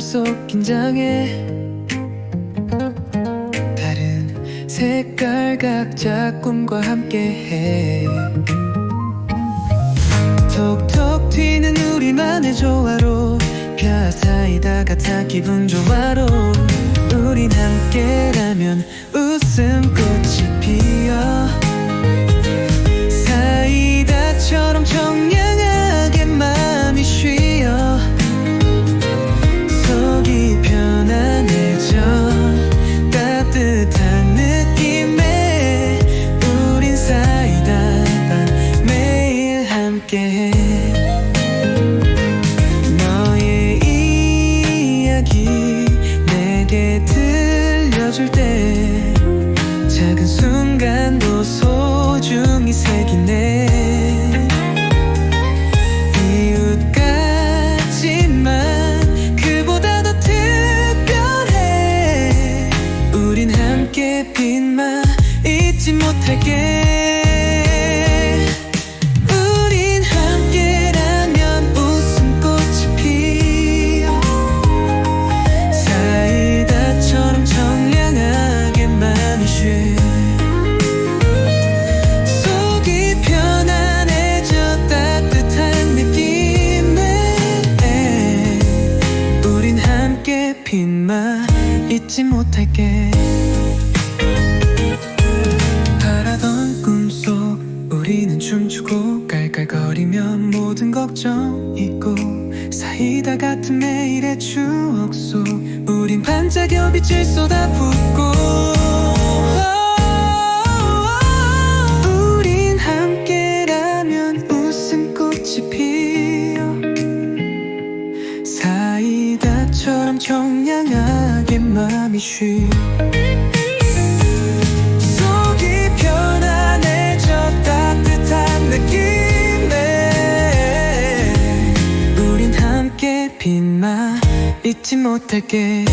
속 긴장해. 다른 색깔 각자 꿈과 함께해. 톡톡 튀는 우리만의 조화로 펴사이다 같아 기분 좋아로 우린 함께라면 웃음꽃이 피어 들려줄 때 작은 순간도 소중히 새기네. 이웃 같지만 그보다 더 특별해. 우린 함께 빛나 잊지 못할게 함께 빈마 잊지 못할게. 바라던 꿈속 우리는 춤추고 깔깔거리며 모든 걱정 잊고 사이다 같은 매일의 추억 속 우린 반짝여 빛을 쏟아붓고 사이다처럼 청량하게 맘이 쉬 속이 편안해져 따뜻한 느낌에. 우린 함께 빛나 잊지 못할게